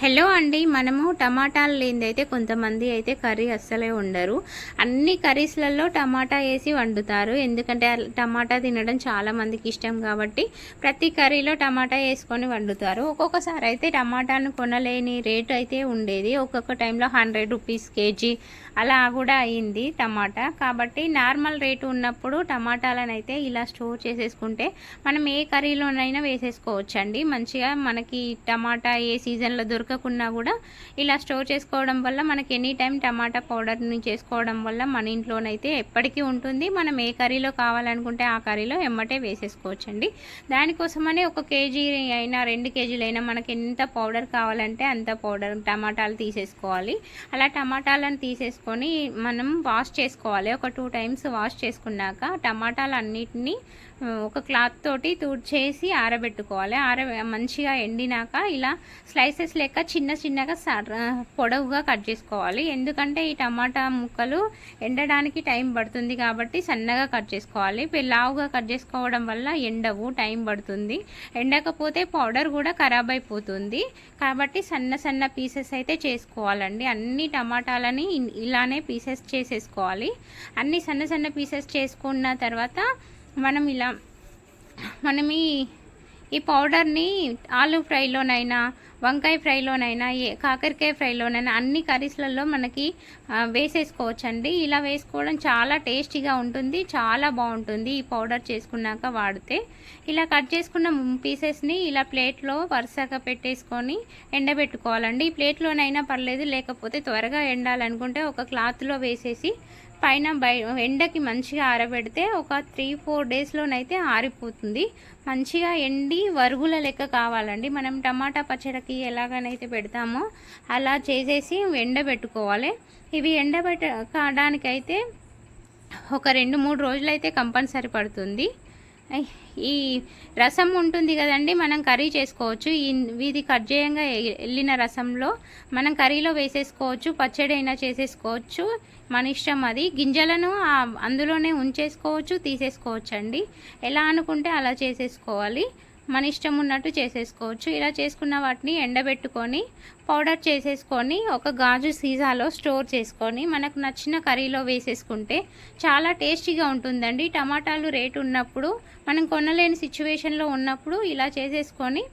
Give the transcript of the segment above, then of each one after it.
Hello అండి మనము టమాటాలు లేనిదైతే కొంతమంది అయితే కర్రీ అస్సలే ఉండరు అన్ని కర్రీస్లలో టమాటా వేసి వండుతారు. ఎందుకంటే టమాటా తినడం చాలా మందికి ఇష్టం కాబట్టి ప్రతి కర్రీలో టమాటా వేసుకొని వండుతారు. ఒక్కొక్కసారి అయితే టమాటాను కొనలేని రేట్ అయితే ఉండేది. ఒక్కొక్క టైంలో హండ్రెడ్ రూపీస్ కేజీ అలా కూడా అయింది టమాటా. కాబట్టి నార్మల్ రేటు ఉన్నప్పుడు టమాటాలను అయితే ఇలా స్టోర్ చేసేసుకుంటే మనం ఏ కర్రీలోనైనా వేసేసుకోవచ్చండి. మంచిగా మనకి టమాటా ఏ సీజన్లో దొరకకున్నా కూడా ఇలా స్టోర్ చేసుకోవడం వల్ల మనకి ఎనీ టైం టమాటా పౌడర్ని చేసుకోవడం వల్ల మన ఇంట్లోనైతే ఎప్పటికీ ఉంటుంది. మనం ఏ కర్రీలో కావాలనుకుంటే ఆ కర్రీలో ఎమ్మటే వేసేసుకోవచ్చండి. దానికోసమనే ఒక కేజీ అయినా రెండు కేజీలైనా మనకి ఎంత పౌడర్ కావాలంటే అంత పౌడర్ టమాటాలు తీసేసుకోవాలి. అలా టమాటాలను తీసేసుకొని మనం వాష్ చేసుకోవాలి. ఒక టూ టైమ్స్ వాష్ చేసుకున్నాక టమాటాలు అన్నిటినీ ఒక క్లాత్ తోటి తుడిచేసి ఆరబెట్టుకోవాలి. ఆర మంచిగా ఎండినాక ఇలా స్లైసెస్ లెక్క చిన్న చిన్నగా పొడవుగా కట్ చేసుకోవాలి. ఎందుకంటే ఈ టమాటా ముక్కలు ఎండడానికి టైం పడుతుంది కాబట్టి సన్నగా కట్ చేసుకోవాలి. లావుగా కట్ చేసుకోవడం వల్ల ఎండవు టైం పడుతుంది. ఎండకపోతే పౌడర్ కూడా ఖరాబ్ అయిపోతుంది. కాబట్టి సన్న సన్న పీసెస్ అయితే చేసుకోవాలండి. అన్ని టమాటాలని ఇలానే పీసెస్ చేసేసుకోవాలి. అన్ని సన్న సన్న పీసెస్ చేసుకున్న తర్వాత మనం ఇలా మనం ఈ ఈ పౌడర్ని ఆలు ఫ్రైలోనైనా వంకాయ ఫ్రైలోనైనా ఏ కాకరకాయ ఫ్రైలోనైనా అన్ని కర్రీస్లలో మనకి వేసేసుకోవచ్చండి. ఇలా వేసుకోవడం చాలా టేస్టీగా ఉంటుంది చాలా బాగుంటుంది ఈ పౌడర్ చేసుకున్నాక వాడితే. ఇలా కట్ చేసుకున్న పీసెస్ని ఇలా ప్లేట్లో వరుసగా పెట్టేసుకొని ఎండబెట్టుకోవాలండి. ఈ ప్లేట్లోనైనా పర్లేదు లేకపోతే త్వరగా ఎండాలనుకుంటే ఒక క్లాత్లో వేసేసి పైన బై ఎండకి మంచిగా ఆరబెడితే ఒక త్రీ ఫోర్ డేస్లోనైతే ఆరిపోతుంది. మంచిగా ఎండి వరుగుల లెక్క కావాలండి. మనం టమాటా పచ్చడికి ఎలాగనైతే పెడతామో అలా చేసేసి ఎండబెట్టుకోవాలి ఇవి ఎండబెట్టడానికైతే ఒక రెండు మూడు రోజులైతే కంపల్సరీ పడుతుంది. ఈ రసం ఉంటుంది కదండి మనం కర్రీ చేసుకోవచ్చు. ఇది కట్ చేయంగా వెళ్ళిన రసంలో మనం కర్రీలో వేసేసుకోవచ్చు పచ్చడి అయినా చేసేసుకోవచ్చు. మన ఇష్టం అది. గింజలను అందులోనే ఉంచేసుకోవచ్చు తీసేసుకోవచ్చు అండి ఎలా అనుకుంటే అలా చేసేసుకోవాలి. మన ఇష్టం ఉన్నట్టు చేసేసుకోవచ్చు. ఇలా చేసుకున్న వాటిని ఎండబెట్టుకొని పౌడర్ చేసేసుకొని ఒక గాజు సీజాలో స్టోర్ చేసుకొని మనకు నచ్చిన కర్రీలో వేసేసుకుంటే చాలా టేస్టీగా ఉంటుందండి. టమాటాలు రేటు ఉన్నప్పుడు మనం కొనలేని సిచ్యువేషన్లో ఉన్నప్పుడు ఇలా చేసేసుకొని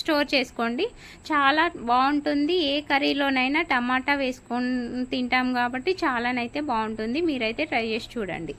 స్టోర్ చేసుకోండి. చాలా బాగుంటుంది. ఏ కర్రీలోనైనా టమాటా వేసుకొని తింటాం కాబట్టి చాలానైతే బాగుంటుంది. మీరైతే ట్రై చేసి చూడండి.